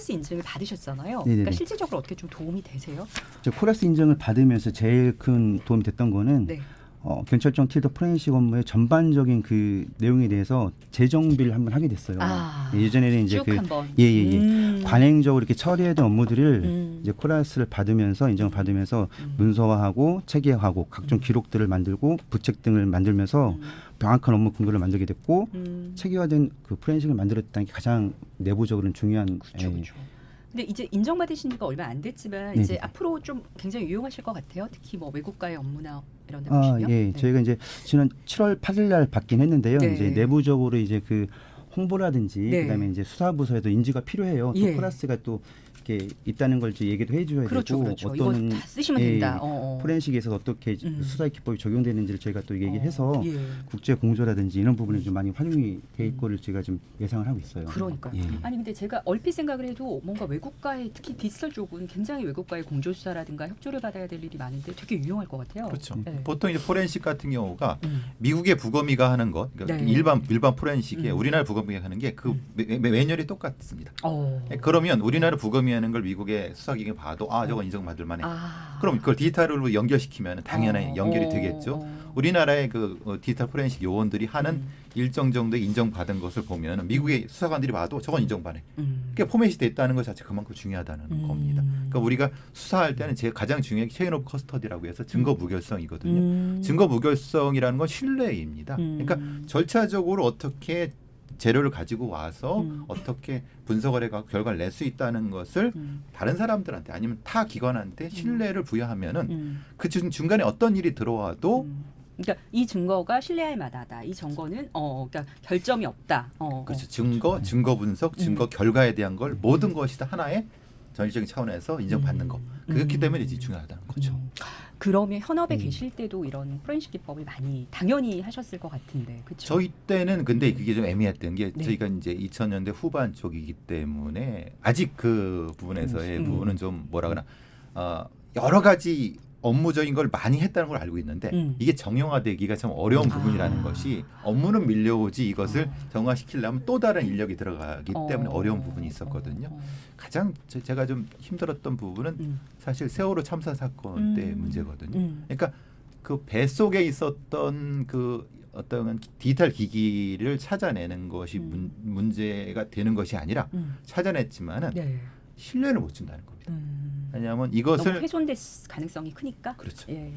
코라스 인증을 받으셨잖아요. 네네네. 그러니까 실질적으로 어떻게 좀 도움이 되세요? 저 코라스 인증을 받으면서 제일 큰 도움이 됐던 거는 네. 어, 경찰청 틸더 포렌식 업무의 전반적인 그 내용에 대해서 재정비를 한번 하게 됐어요. 아, 예전에는 이제 쭉그 한번. 예, 예, 예. 음. 관행적으로 이렇게 처리해던 업무들을 음. 이제 코라스를 받으면서 인정을 받으면서 음. 문서화하고 체계화하고 각종 기록들을 만들고 부책 등을 만들면서 음. 명확한 업무 근거를 만들게 됐고 음. 체계화된 그 포렌식을 만들었다는 게 가장 내부적으로는 중요한 그렇죠, 예, 그렇죠. 근데 이제 인정받으신 지가 얼마 안 됐지만 네네. 이제 앞으로 좀 굉장히 유용하실 것 같아요. 특히 뭐 외국과의 업무나 이런 데 아, 보시면. 예. 네. 저희가 이제 지난 7월 8일 날 받긴 했는데요. 네. 이제 내부적으로 이제 그 홍보라든지 네. 그다음에 이제 수사부서에도 인지가 필요해요. 또 예. 코라스가 또 이렇게 있다는 걸 이제 얘기도 해줘야 그렇죠, 되고 그렇죠. 어떤 이거 다 쓰시면 예, 된다. 어, 어. 포렌식에서 어떻게 음. 수사의 기법이 적용되는지를 저희가 또 얘기해서 어, 예. 국제 공조라든지 이런 부분에 좀 많이 활용이 될 거를 제가 좀 예상을 하고 있어요. 그러니까요. 예. 아니 근데 제가 얼핏 생각을 해도 뭔가 외국과의 특히 디지털 쪽은 굉장히 외국과의 공조 수사라든가 협조를 받아야 될 일이 많은데 되게 유용할 것 같아요. 그렇죠. 네. 보통 이제 포렌식 같은 경우가 음. 미국의 부검이가 하는 것, 그러니까 네. 일반 일반 포렌식에 음. 우리나라 부검이가 하는 게 그 매뉴얼이 똑같습니다. 어. 그러면 우리나라 부검이 하는 걸 미국의 수사기관이 봐도 아 저건 인정받을 만해. 아. 그럼 그걸 디지털로 연결시키면 당연히 어, 연결이 어, 되겠죠. 어. 우리나라의 그 어, 디지털 포렌식 요원들이 하는 음. 일정 정도 인정받은 것을 보면 미국의 수사관들이 봐도 저건 인정받네. 음. 그게 포맷이 됐다는 것 자체 그만큼 중요하다는 음. 겁니다. 그러니까 우리가 수사할 때는 제일 가장 중요한 게 체인 오브 커스터디라고 해서 증거 무결성이거든요. 음. 증거 무결성이라는 건 신뢰입니다. 음. 그러니까 절차적으로 어떻게 재료를 가지고 와서 음. 어떻게 분석을 해갖고 결과를 낼 수 있다는 것을 음. 다른 사람들한테 아니면 타 기관한테 신뢰를 부여하면은 음. 그 중- 중간에 어떤 일이 들어와도 음. 그러니까 이 증거가 신뢰할 만하다. 이 증거는 어, 그러니까 결점이 없다. 어, 그렇죠. 어. 증거, 증거 분석, 증거 결과에 대한 걸 모든 것이 다 하나의 전략적인 차원에서 인정받는 거. 그렇기 음. 때문에 이제 중요하다는 거죠. 음. 그러면 현업에 음. 계실 때도 이런 포렌식 기법을 많이 당연히 하셨을 것 같은데, 그렇죠? 저희 때는 근데 그게 좀 애매했던 게 네. 저희가 이제 2000년대 후반 쪽이기 때문에 아직 그 부분에서의 음. 부분은 좀 뭐라 그러나 어, 여러 가지 업무적인 걸 많이 했다는 걸 알고 있는데 음. 이게 정형화되기가 참 어려운 아. 부분이라는 것이 업무는 밀려오지 이것을 어. 정화시키려면 또 다른 인력이 들어가기 때문에 어. 어려운 부분이 있었거든요. 어, 어. 가장 제- 제가 좀 힘들었던 부분은 음. 사실 세월호 참사 사건 때 음. 문제거든요. 음. 그러니까 그 뱃속에 있었던 그 어떤 디지털 기기를 찾아내는 것이 음. 문, 문제가 되는 것이 아니라 음. 찾아냈지만은 네. 신뢰를 못 준다는 겁니다. 음. 왜냐하면 이것을 훼손될 가능성이 크니까. 그렇죠. 예.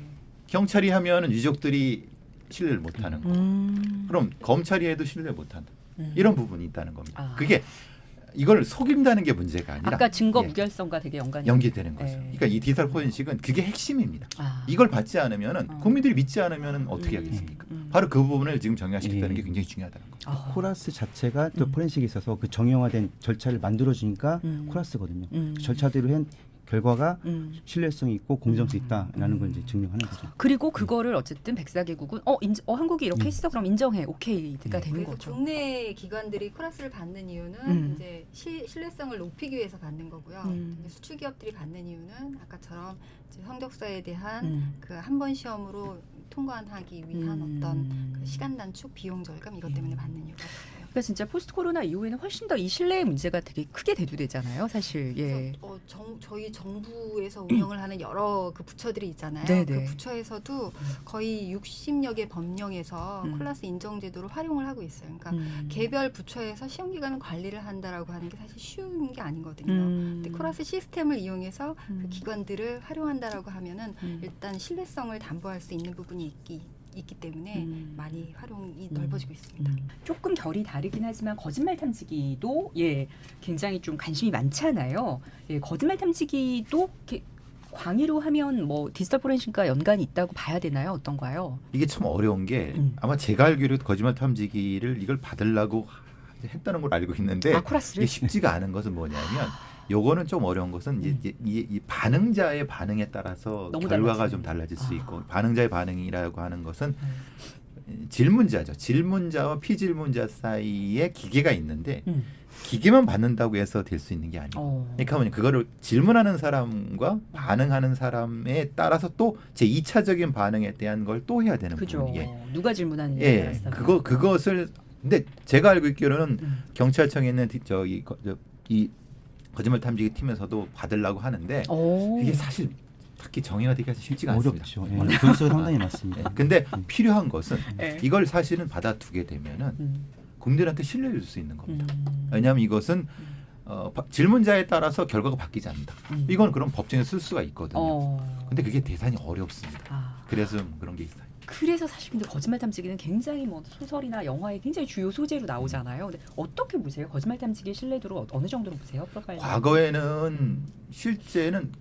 경찰이 하면은 유족들이 신뢰를 못 하는 거. 음. 그럼 검찰이 해도 신뢰 못 한다. 음. 이런 부분이 있다는 겁니다. 아. 그게 이걸 속인다는 게 문제가 아니라 아까 증거 예, 무결성과 되게 연관이 연계되는 거죠. 예. 그러니까 이 디지털 포렌식은 그게 핵심입니다. 아. 이걸 받지 않으면은 어. 국민들이 믿지 않으면은 어떻게 음. 하겠습니까? 음. 바로 그 부분을 지금 정리시켰다는 예. 게 굉장히 중요하다는 거죠. 아. 코라스 자체가 또 음. 포렌식에 있어서 그 정형화된 절차를 만들어 주니까 음. 코라스거든요. 음. 그 절차대로 한 결과가 음. 신뢰성이 있고 공정성 음. 있다라는 걸 이제 증명하는 거죠. 그리고 그거를 어쨌든 백사개국은 어, 인어 한국이 이렇게 음. 했어 그럼 인정해 오케이가 음. 되는 그래서 거죠. 국내 기관들이 코라스를 받는 이유는 음. 이제 시, 신뢰성을 높이기 위해서 받는 거고요. 음. 수출 기업들이 받는 이유는 아까처럼 이제 성적서에 대한 음. 그한 번 시험으로 통과하기 위한 음. 어떤 그 시간 단축, 비용 절감 이것 때문에 음. 받는 이유가 있어요. 그러니까 진짜 포스트 코로나 이후에는 훨씬 더 이 신뢰의 문제가 되게 크게 대두되잖아요, 사실. 예. 어, 정, 저희 정부에서 운영을 하는 여러 그 부처들이 있잖아요. 네네. 그 부처에서도 거의 60여 개 법령에서 음. 콜라스 인정 제도를 활용을 하고 있어요. 그러니까 음. 개별 부처에서 시험 기간을 관리를 한다라고 하는 게 사실 쉬운 게 아니거든요. 음. 근데 코라스 시스템을 이용해서 음. 그 기관들을 활용한다라고 하면은 음. 일단 신뢰성을 담보할 수 있는 부분이 있기 있기 때문에 음. 많이 활용이 음. 넓어지고 있습니다. 음. 조금 결이 다르긴 하지만 거짓말 탐지기도 예 굉장히 좀 관심이 많잖아요. 예, 거짓말 탐지기도 이렇게 광의로 하면 뭐 디지털 포렌식과 연관이 있다고 봐야 되나요? 어떤가요? 이게 참 어려운 게 음. 아마 제가 알기로 거짓말 탐지기를 이걸 받으려고 했다는 걸 알고 있는데 아 이게 쉽지가 않은 것은 뭐냐면 요거는 좀 어려운 것은 음. 이, 이, 이 반응자의 반응에 따라서 결과가 달라지네. 좀 달라질 수 아. 있고 반응자의 반응이라고 하는 것은 음. 질문자죠. 질문자와 피질문자 사이에 기계가 있는데 음. 기계만 받는다고 해서 될 수 있는 게 아니고 어. 그러니까 뭐냐 그거를 질문하는 사람과 반응하는 사람에 따라서 또 제 2차적인 반응에 대한 걸 또 해야 되는 그죠. 부분이에 누가 질문하느냐에 예, 그거 그것을 근데 제가 알고 있기로는 음. 경찰청에 있는 디- 저기 거- 저, 이 거짓말 탐지기 팀에서도 받으려고 하는데 오. 이게 사실 딱히 정의가 되기가 쉽지가 않습니다. 어렵죠. 예. 조회수가 상당히 많습니다. 근데 필요한 것은 네. 이걸 사실은 받아두게 되면은 음. 국민들한테 신뢰를 줄 수 있는 겁니다. 음. 왜냐하면 이것은 어, 바- 질문자에 따라서 결과가 바뀌지 않는다. 음. 이건 그럼 법정에 쓸 수가 있거든요. 어. 근데 그게 대단히 어렵습니다. 아. 그래서 그런 게 있어요. 그래서 사실 근데 거짓말 탐지기는 굉장히 뭐 소설이나 영화에 굉장히 주요 소재로 나오잖아요. 근데 어떻게 보세요? 거짓말 탐지기 신뢰도를 어- 어느 정도로 보세요? 프로파일. 과거에는 실제는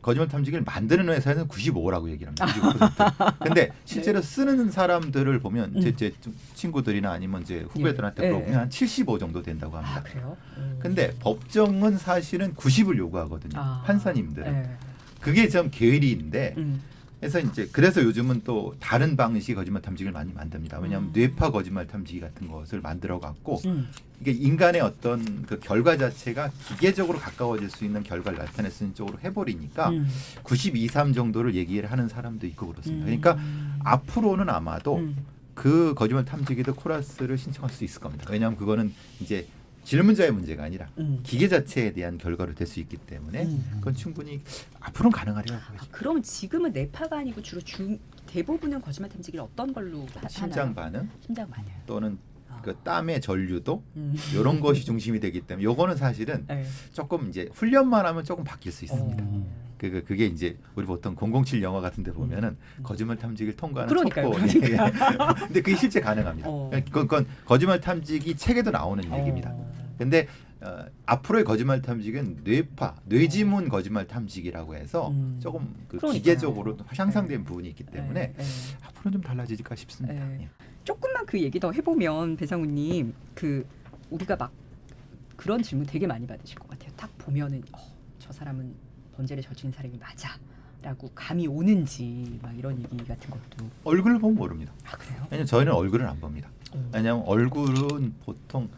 거짓말 탐지기를 만드는 회사에는 95라고 얘기를 합니다. 95%. 근데 실제로 쓰는 사람들을 보면 제, 음. 제 친구들이나 아니면 이제 후배들한테 예. 물어보면 예. 한 75 정도 된다고 아 합니다. 그래요? 음. 근데 법정은 사실은 90을 요구하거든요. 아. 판사님들은. 네. 그게 좀 계율인데 음. 그래서 이제 그래서 요즘은 또 다른 방식의 거짓말 탐지기를 많이 만듭니다. 왜냐하면 음. 뇌파 거짓말 탐지기 같은 것을 만들어 갖고 음. 이게 인간의 어떤 그 결과 자체가 기계적으로 가까워질 수 있는 결과를 나타낼 수 있는 쪽으로 해버리니까 음. 92, 3 정도를 얘기를 하는 사람도 있고 그렇습니다. 음. 그러니까 앞으로는 아마도 음. 그 거짓말 탐지기도 코러스를 신청할 수 있을 겁니다. 왜냐하면 그거는 이제 질문자의 문제가 아니라 음. 기계 자체에 대한 결과로 될 수 있기 때문에 음. 그건 충분히 앞으로는 가능하리라고 아, 보여집니다. 그러면 지금은 뇌파가 아니고 주로 주, 대부분은 거짓말 탐지기를 어떤 걸로 하, 심장 하나요? 반응 심장 반응. 또는 아. 그 땀의 전류도 음. 이런 것이 중심이 되기 때문에 요거는 사실은 네. 조금 이제 훈련만 하면 조금 바뀔 수 있습니다. 어. 그, 그 그게 이제 우리 보통 007 영화 같은 데 보면은 거짓말 탐지기를 통과하는 음. 그러니까요, 첩보. 예, 예. 근데 그게 실제 가능합니다. 어. 그건, 그건 거짓말 탐지기 책에도 나오는 얘기입니다. 어. 근데 어, 앞으로의 거짓말 탐지기는 뇌파, 뇌지문 거짓말 탐지기라고 해서 음. 조금 그 그러니까요. 기계적으로 향상된 부분이 있기 때문에 네, 네. 앞으로는 좀 달라질까 싶습니다. 네. 예. 조금만 그 얘기 더 해보면 배상우님 그 우리가 막 그런 질문 되게 많이 받으실 것 같아요. 딱 보면은 어, 저 사람은 범죄를 저지른 사람이 맞아 라고 감이 오는지 막 이런 얘기 같은 것도 얼굴을 보면 모릅니다. 아 그래요? 왜냐면 저희는 얼굴을 안 봅니다. 어. 왜냐하면 얼굴은 보통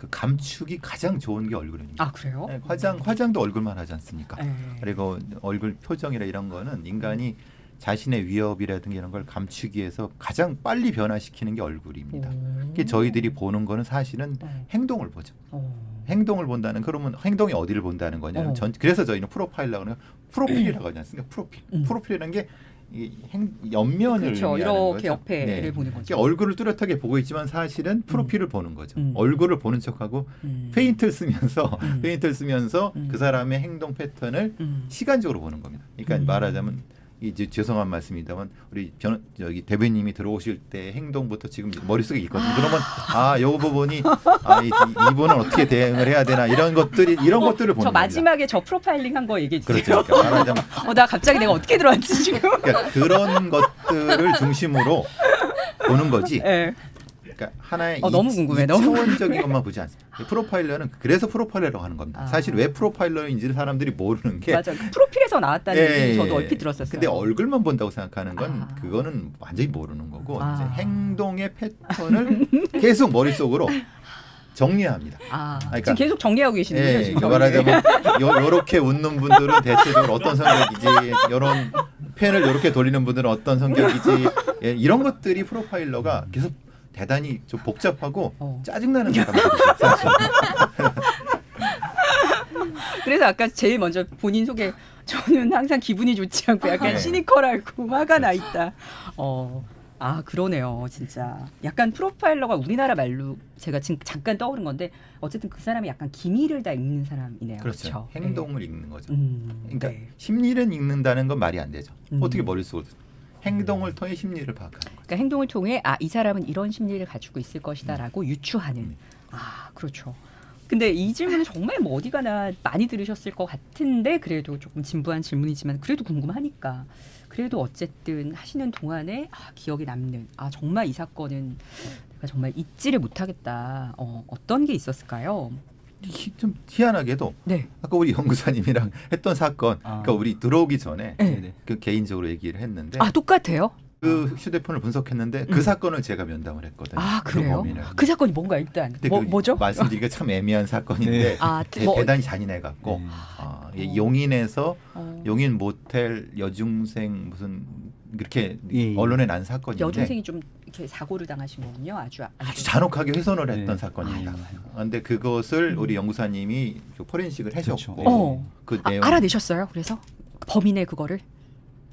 그 감축이 가장 좋은 게 얼굴입니다. 아 그래요? 네, 화장 화장도 얼굴만 하지 않습니까? 네. 그리고 얼굴 표정이라 이런 거는 인간이 자신의 위협이라든가 이런 걸 감추기 위해서 가장 빨리 변화시키는 게 얼굴입니다. 오. 그게 저희들이 보는 거는 사실은 어. 행동을 보죠. 어. 행동을 본다는 그러면 행동이 어디를 본다는 거냐면 어. 전 그래서 저희는 프로파일이라고 하는 프로필이라고 하지 않습니까? 프로필. 음. 프로필이라는 게이 행, 옆면을 그렇죠. 이렇게 거죠. 옆에를 네. 보는 거죠. 얼굴을 뚜렷하게 보고 있지만 사실은 프로필을 보는 거죠. 음. 얼굴을 보는 척하고 음. 페인트를 쓰면서 음. 페인트를 쓰면서 음. 그 사람의 행동 패턴을 음. 시간적으로 보는 겁니다. 그러니까 음. 말하자면 이제 죄송한 말씀입니다만 우리 변 여기 대변님이 들어오실 때 행동부터 지금 머릿속에 있거든요. 그러면 아, 요 부분이 아, 이, 이- 이분은 어떻게 대응을 해야 되나 이런 것들이 이런 것들을 보는 저. 마지막에 저 프로파일링 한 거 얘기해 주세요. 그렇죠. 그러니까 말하자면 어, 나 갑자기 내가 어떻게 들어왔지 지금? 그러니까 그런 것들을 중심으로 보는 거지. 예. 그러니까 하나의 어, 이- 너무 궁금해, 너무 이차원적인 것만 보지 않습니다. 프로파일러는 그래서 프로파일러라고 하는 겁니다. 아. 사실 왜 프로파일러인지를 사람들이 모르는 게 맞아. 그 프로필에서 나왔다는 예, 얘기 저도 예. 얼핏 들었었어요. 근데 얼굴만 본다고 생각하는 건 아. 그거는 완전히 모르는 거고 아. 이제 행동의 패턴을 계속 머릿속으로 정리합니다. 아, 그러니까- 지금 계속 정리하고 계시는 거죠 예, 말하자면 요, 요렇게 웃는 분들은 대체적으로 어떤 성격이지 이런 펜을 요렇게 돌리는 분들은 어떤 성격이지 예, 이런 것들이 프로파일러가 계속 대단히 좀 복잡하고 어. 짜증나는 사실. 그래서 아까 제일 먼저 본인 소개 저는 항상 기분이 좋지 않고 약간 네. 시니컬하고 화가 나 있다. 어. 아 그러네요 진짜 약간 프로파일러가 우리나라 말로 제가 지금 잠깐 떠오른 건데 어쨌든 그 사람이 약간 기밀을 다 읽는 사람이네요 그렇죠. 그렇죠? 행동을 읽는 거죠. 네. 음, 그러니까 네. 심리를 읽는다는 건 말이 안 되죠. 음. 어떻게 머릿속으로 행동을 통해 심리를 파악하는 거죠. 그러니까 행동을 통해 아 이 사람은 이런 심리를 가지고 있을 것이다라고 유추하는 음. 아 그렇죠. 근데 이 질문은 정말 뭐 어디 가나 많이 들으셨을 것 같은데 그래도 조금 진부한 질문이지만 그래도 궁금하니까 그래도 어쨌든 하시는 동안에 아, 기억에 남는 아 정말 이 사건은 내가 정말 잊지를 못하겠다. 어, 어떤 게 있었을까요? 희- 좀 희한하게도 네. 아까 우리 연구사님이랑 했던 사건, 아. 그러니까 우리 들어오기 전에 네. 그 개인적으로 얘기를 했는데 아 똑같아요? 그 휴대폰을 분석했는데 그 음. 사건을 제가 면담을 했거든요. 아그 그래요? 범인을. 그 사건이 뭔가 일단 뭐, 그 뭐죠? 말씀드리기가 참 애매한 사건인데 네. 아 대, 뭐, 대단히 잔인해갖고 네. 아, 어. 이 용인에서 어. 용인 모텔 여중생 무슨 이렇게 예, 예. 언론에 난 사건인데 여중생이 좀 이렇게 사고를 당하신 거군요. 아주 아주 잔혹하게 훼손을 했던 네. 사건입니다. 그런데 그것을 우리 연구사님이 그 포렌식을 그렇죠. 하셨고 어. 그 아, 내용 알아내셨어요. 그래서 범인의 그거를.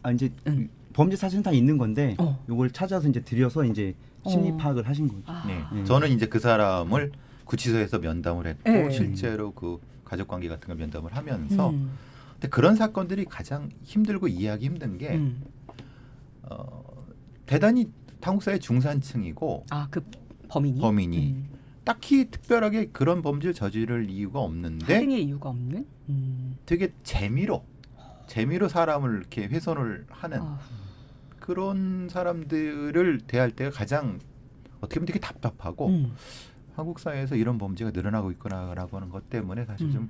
아 이제 음. 범죄 사실은 다 있는 건데 어. 요걸 찾아서 이제 들여서 이제 심리 어. 파악을 하신 거죠. 아. 네. 음. 저는 이제 그 사람을 구치소에서 면담을 했고 네. 실제로 그 가족 관계 같은 걸 면담을 하면서 음. 근데 그런 사건들이 가장 힘들고 이해하기 힘든 게 음. 어, 대단히 한국 사회 중산층이고 아 그 범인이. 범인이 음. 딱히 특별하게 그런 범죄를 저지를 이유가 없는데 할등의 이유가 없는. 음. 되게 재미로 재미로 사람을 이렇게 훼손을 하는 아, 그런 사람들을 대할 때가 가장 어떻게 보면 되게 답답하고 음. 한국 사회에서 이런 범죄가 늘어나고 있구나라고 하는 것 때문에 사실 음. 좀 에,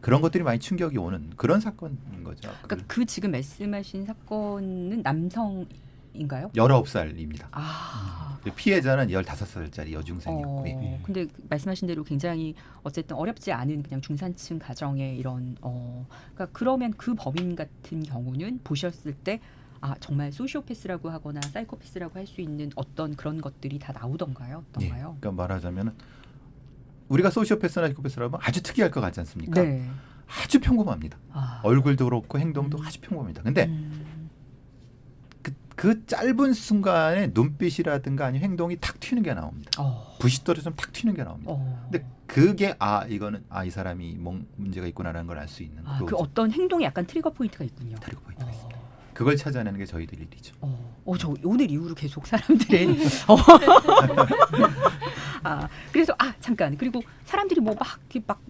그런 것들이 많이 충격이 오는 그런 사건인 거죠. 그러니까 그 지금 말씀하신 사건은 남성인가요? 열아홉 살입니다. 아. 피해자는 열다섯 살짜리 여중생이었고 요 어, 근데 그 말씀하신 대로 굉장히 어쨌든 어렵지 않은 그냥 중산층 가정의 이런 어 그러니까 그러면 그 범인 같은 경우는 보셨을 때 아 정말 소시오패스라고 하거나 사이코패스라고 할 수 있는 어떤 그런 것들이 다 나오던가요? 예, 어떤가요? 그러니까 말하자면 우리가 소시오패스나 사이코패스라 면 아주 특이할 것 같지 않습니까? 네. 아주 평범합니다. 아. 얼굴도 그렇고 행동도 음. 아주 평범합니다. 근데 음. 그, 그 짧은 순간에 눈빛이라든가 아니면 행동이 탁 튀는 게 나옵니다. 어. 떨어지면 탁 튀는 게 나옵니다. 어. 근데 그게 아 이거는 아 이 사람이 뭔 문제가 있구나라는 걸 알 수 있는 아, 그 그거죠. 어떤 행동에 약간 트리거 포인트가 있군요. 다리고 포인트가 어. 있습니다. 그걸 찾아내는 게 저희들 일이죠. 어, 어, 저 오늘 이후로 계속 사람들의 어. 아, 그래서 아 잠깐 그리고 사람들이 뭐막 막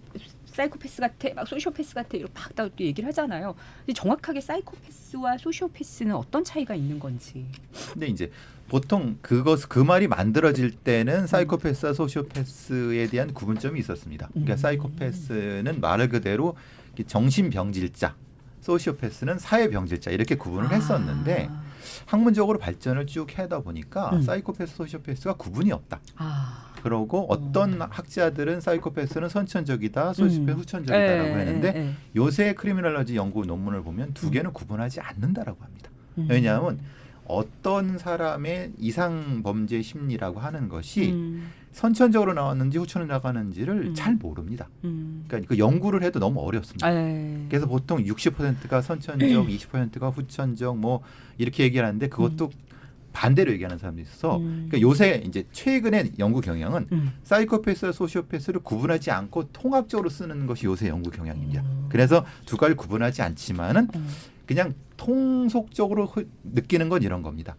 사이코패스 같아, 막 소시오패스 같아 이렇게 막 다 얘기를 하잖아요. 근데 정확하게 사이코패스와 소시오패스는 어떤 차이가 있는 건지. 근데 이제 보통 그것 그 말이 만들어질 때는 사이코패스와 소시오패스에 대한 구분점이 있었습니다. 그러니까 음. 사이코패스는 말 그대로 정신병질자, 소시오패스는 사회병질자 이렇게 구분을 했었는데 아, 학문적으로 발전을 쭉 하다 보니까 음. 사이코패스, 소시오패스가 구분이 없다. 아. 그러고 어떤 학자들은 사이코패스는 선천적이다, 소시오패스 음. 후천적이다라고 예, 했는데 예, 예. 요새 크리미널러지 연구 논문을 보면 두 음. 개는 구분하지 않는다라고 합니다. 음. 왜냐하면 어떤 사람의 이상 범죄 심리라고 하는 것이 음, 선천적으로 나왔는지 후천으로 나가는지를 음. 잘 모릅니다. 음. 그러니까 그 연구를 해도 너무 어렵습니다. 예. 그래서 보통 60%가 선천적, 20%가 후천적 뭐 이렇게 얘기하는데 그것도 반대로 얘기하는 사람도 있어서 음. 그러니까 요새 이제 최근의 연구 경향은 음. 사이코패스와 소시오패스를 구분하지 않고 통합적으로 쓰는 것이 요새 연구 경향입니다. 음. 그래서 두 가지를 구분하지 않지만은 음. 그냥 통속적으로 흐- 느끼는 건 이런 겁니다.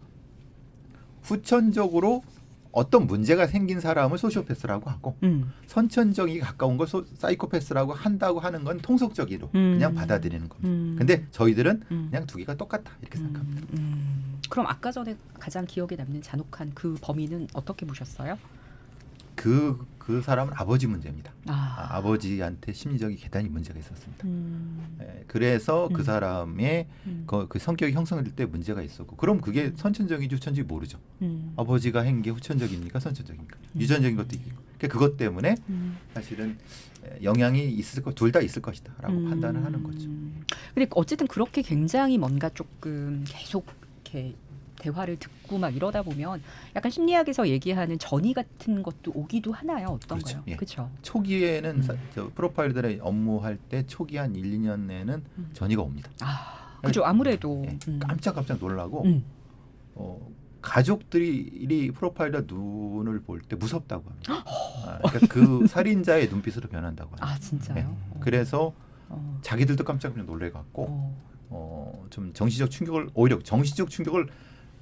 후천적으로 어떤 문제가 생긴 사람을 소시오패스라고 하고 음. 선천적이 가까운 걸 소, 사이코패스라고 한다고 하는 건 통속적으로 음. 그냥 받아들이는 겁니다. 음. 근데 저희들은 음. 그냥 두 개가 똑같다 이렇게 생각합니다. 음, 음. 그럼 아까 전에 가장 기억에 남는 잔혹한 그 범인은 어떻게 보셨어요? 그, 그 사람은 아버지 문제입니다. 아, 아, 버지한테 심리적인 대단히 문제가 있었습니다. 음, 예, 그래서 음. 그 사람의 음, 그, 그 성격이 형성될 때 문제가 있었고 그럼 그게 선천적인지 후천적인지 모르죠. 음, 아버지가 한 게 후천적입니까 선천적입니까 음. 유전적인 것도 있고 그러니까 그것 때문에 음, 사실은 에, 영향이 있을 것 둘 다 있을 것이다라고 음. 판단을 하는 거죠. 근데 어쨌든 그렇게 굉장히 뭔가 조금 계속 이렇게 대화를 듣고 막 이러다 보면 약간 심리학에서 얘기하는 전이 같은 것도 오기도 하나요? 어떤가요? 그렇죠. 예. 그렇죠. 초기에는 음. 사- 저 프로파일들의 업무할 때 초기 한 1, 2년 내는 음. 전이가 옵니다. 아, 그죠. 아무래도 예, 음. 깜짝깜짝 놀라고 음. 어, 가족들이 이 프로파일러 눈을 볼 때 무섭다고 합니다. 아, 그러니까 그 살인자의 눈빛으로 변한다고 합니다. 아 진짜요? 네. 어. 그래서 어. 자기들도 깜짝 놀래갖고 어. 어, 좀 정신적 충격을 오히려 정신적 충격을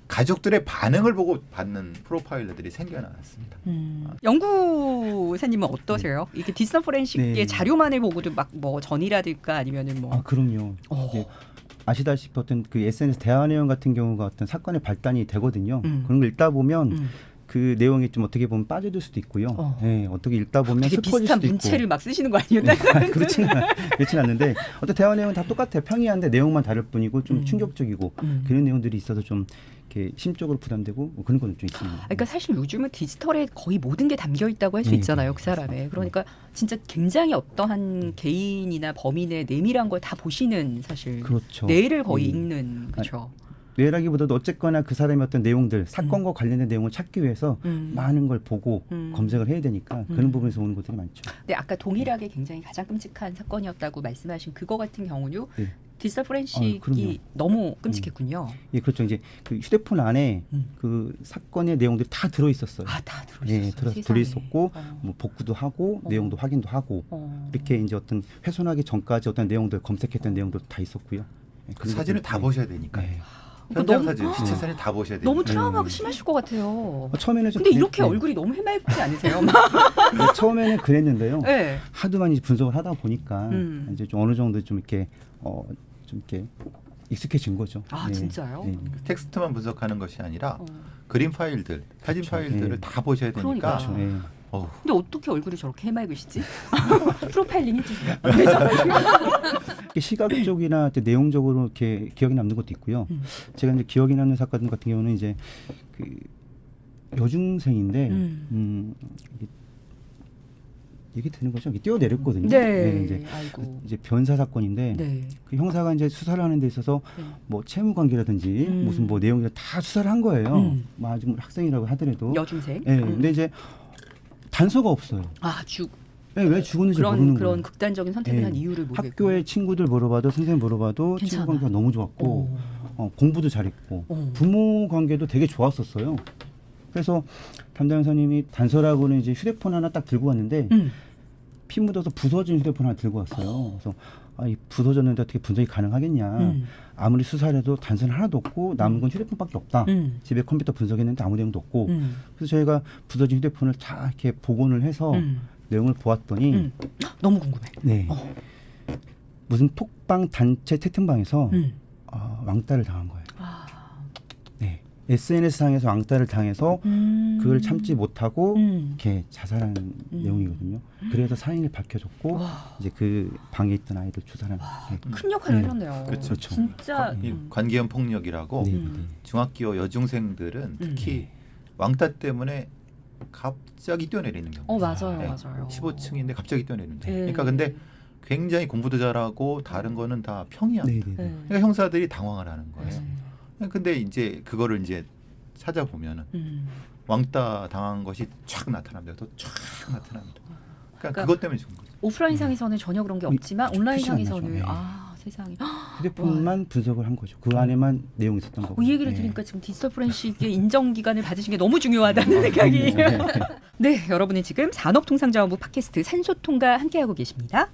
가족들의 반응을 보고 받는 프로파일러들이 생겨났습니다. 음. 연구사님은 어떠세요? 이게 디지털 포렌식의 네. 자료만을 보고도 막 뭐 전이라든가 아니면은 뭐 아 그럼요. 어. 이제 아시다시피 어떤 그 SNS 대화 내용 같은 경우가 어떤 사건의 발단이 되거든요. 음. 그런 걸 읽다 보면 음. 그 내용이 좀 어떻게 보면 빠져들 수도 있고요. 어. 예, 어떻게 읽다 보면 슬퍼질 비슷한 수도 문체를 있고. 막 쓰시는 거 아니에요? 네, 그렇지는 않- 그렇지는 않는데 어떤 대화 내용은 다 똑같아요. 평이한데 내용만 다를 뿐이고 좀 음. 충격적이고 음. 그런 내용들이 있어서 좀 이렇게 심적으로 부담되고 뭐 그런 건 좀 있습니다. 그러니까 사실 요즘은 디지털에 거의 모든 게 담겨 있다고 할수 네, 있잖아요, 네, 그 사람의. 그러니까 진짜 굉장히 어떠한 개인이나 범인의 내밀한 걸 다 보시는 사실 그렇죠. 뇌를 거의 음. 읽는 그렇죠. 뇌라기보다도 어쨌거나 그 사람의 어떤 내용들 사건과 관련된 내용을 찾기 위해서 음. 많은 걸 보고 음. 검색을 해야 되니까 그런 음. 부분에서 오는 것들이 많죠. 네, 아까 동일하게 굉장히 가장 끔찍한 사건이었다고 말씀하신 그거 같은 경우는요. 네. 디지털 아, 포렌식이 그럼요. 너무 끔찍했군요. 예, 그렇죠. 이제 그 휴대폰 안에 음. 그 사건의 내용들이 다 들어 있었어요. 아, 다 들어 있었어요. 예, 들어. 들어 있었고 어. 뭐 복구도 하고 어. 내용도 확인도 하고 어. 이렇게 이제 어떤 훼손하기 전까지 어떤 내용들 검색했던 내용도 다 있었고요. 예, 그 사진을 다 보셔야 되니까. 네. 그러니까 현장 너무- 사진, 시체 사진 다 보셔야 되니까. 너무 트라우마가 음. 심하실 것 같아요. 어, 처음에는 좀 근데 그랬- 이렇게 네. 얼굴이 너무 해맑지 않으세요? 네, 처음에는 그랬는데요. 네. 하도 많이 분석을 하다 보니까 음. 이제 좀 어느 정도 좀 이렇게 어, 좀 이렇게 익숙해진 거죠. 아, 예. 진짜요? 예. 텍스트만 분석하는 것이 아니라 어. 그림 파일들, 사진 그렇죠. 파일들을 예. 다 보셔야 되니까. 그러니까요. 예. 어우, 근데 어떻게 얼굴이 저렇게 해맑으시지? 프로파일링 해주세요. 이렇게 시각적이나 이제 내용적으로 이렇게 기억에 남는 것도 있고요. 음. 제가 이제 기억에 남는 사건 같은 경우는 이제 그 여중생인데 음. 음, 이게, 이게 되는 거죠. 이게 뛰어내렸거든요. 네. 이제 아이고. 이제 변사 사건인데 네. 그 형사가 이제 수사를 하는 데 있어서 네. 뭐 채무 관계라든지 음. 무슨 뭐 내용을 다 수사를 한 거예요. 음. 뭐뭐 학생이라고 하더라도. 여중생. 예. 음. 근데 이제 단서가 없어요. 아, 죽 예, 왜 죽었는지 그런 모르는 그런 거예요. 극단적인 선택을 예. 한 이유를 모르겠고. 학교에 친구들 물어봐도 선생님 물어봐도 괜찮아. 친구 관계가 너무 좋았고 오. 어, 공부도 잘했고 어. 부모 관계도 되게 좋았었어요. 그래서 담당 선생님이 단서라고는 이제 휴대폰 하나 딱 들고 왔는데 음. 피 묻어서 부서진 휴대폰 하나 들고 왔어요. 그래서 아, 이 부서졌는데 어떻게 분석이 가능하겠냐. 음. 아무리 수사를 해도 단서는 하나도 없고 남은 건 휴대폰밖에 없다. 음. 집에 컴퓨터 분석했는데 아무 내용도 없고. 음. 그래서 저희가 부서진 휴대폰을 다 이렇게 복원을 해서 음. 내용을 보았더니 음. 너무 궁금해. 네. 어. 무슨 톡방 단체 채팅방에서 음. 어, 왕따를 당한 거예요. 아. 네. SNS 상에서 왕따를 당해서 음. 그걸 참지 못하고 음. 이렇게 자살한 내용이거든요. 그래서 사인을 밝혀줬고 와. 이제 그 방에 있던 아이들 주사를 네. 큰 역할을 네. 해줬네요. 그렇죠. 그렇죠. 진짜 이 음. 관계형 폭력이라고 네, 음. 네. 중학교 여중생들은 특히 음. 왕따 때문에 갑자기 뛰어내리는 경우. 어 맞아요, 네. 맞아요. 15층인데 갑자기 뛰어내리는. 네. 그러니까 근데 굉장히 공부도 잘하고 다른 거는 다 평이야. 네, 네, 네. 네. 그러니까 형사들이 당황을 하는 거예요. 네. 근데 이제 그거를 이제 찾아보면은 음. 왕따 당한 것이 쫙 나타납니다. 또쫙 나타납니다. 그러니까, 그러니까 그것 때문에 죽은 거죠. 오프라인상에서는 전혀 그런 게 음, 없지만 온라인상에서는. 아 세상에 휴대폰만 분석을 한 거죠. 그 안에만 내용이 있었던 거고. 어, 이 얘기를 네. 들으니까 지금 디지털 포렌식의 인정 기간을 받으신 게 너무 중요하다는 생각이. 네. 네, 여러분은 지금 산업통상자원부 팟캐스트 산소통과 함께하고 계십니다.